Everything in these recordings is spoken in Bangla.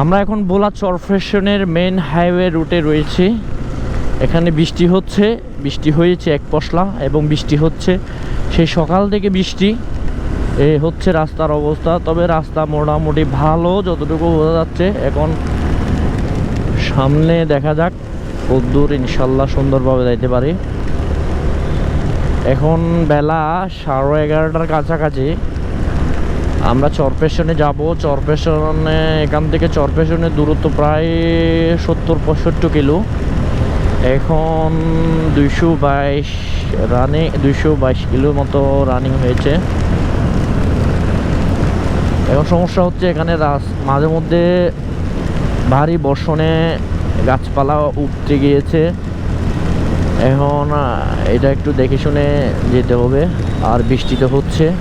আমরা এখন বোলা চরফেশনের মেন হাইওয়ে রুটে রয়েছি। এখানে বৃষ্টি হচ্ছে, বৃষ্টি হয়েছে এক পশলা এবং বৃষ্টি হচ্ছে। সেই সকাল থেকে বৃষ্টি, এ হচ্ছে রাস্তার অবস্থা। তবে রাস্তা মোটামুটি ভালো, যতটুকু বোঝা যাচ্ছে। এখন সামনে দেখা যাক, কদ্দূর ইনশাল্লাহ সুন্দরভাবে যাইতে পারি। এখন বেলা সাড়ে এগারোটার কাছাকাছি। আমরা চরপেশনে যাব। চরপেশনে এখান থেকে চরপেশনের দূরত্ব প্রায় সত্তর, পঁয়ষট্টি কিলো। এখন দুইশো বাইশ রানে, দুইশো বাইশ কিলো মতো রানিং হয়েছে। এখন সমস্যা হচ্ছে এখানে মাঝে মধ্যে ভারী বর্ষণে গাছপালা উঠতে গিয়েছে। এখন এটা একটু দেখে শুনে যেতে হবে। আর বৃষ্টিতে হচ্ছে।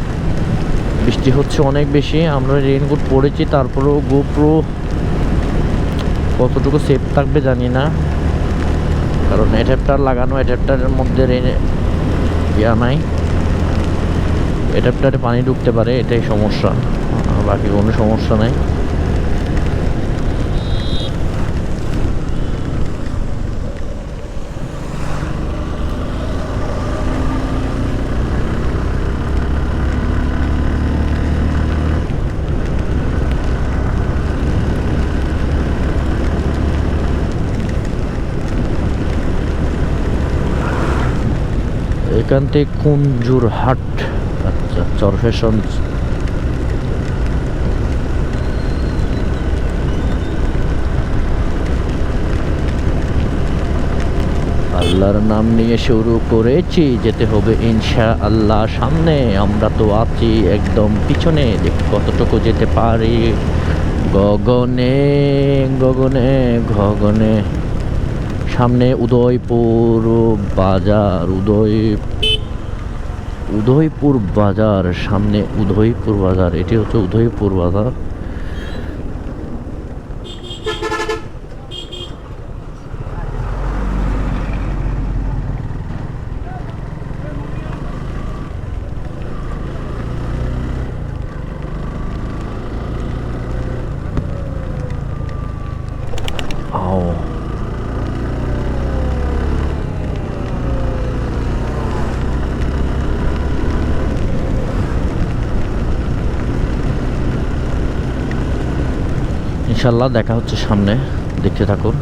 বৃষ্টি হচ্ছে অনেক বেশি, আমরা রেইনকোট পরেছি তারপরেও গোপ্রো কতটুকু সেফ থাকবে জানি না। কারণ অ্যাডাপ্টার লাগানো অ্যাডাপ্টারের মধ্যে রেন ইয়া নাই। অ্যাডাপ্টারে পানি ঢুকতে পারে, এটাই সমস্যা, বাকি কোনো সমস্যা নাই। এখান থেকে কুঞ্জুর হাট আচ্ছা চরফেশন আল্লাহর নাম নিয়ে শুরু করেছি, যেতে হবে ইনশা আল্লাহ সামনে। আমরা তো আছি একদম পিছনে, দেখ কতটুকু যেতে পারি। গগনে গগনে গগনে। সামনে উদয়পুর বাজার উদয় উদয়পুর বাজার সামনে উদয়পুর বাজার এটি হচ্ছে উদয়পুর বাজার। ইনশাল্লাহ দেখা হচ্ছে সামনে। দেখতে থাকুন।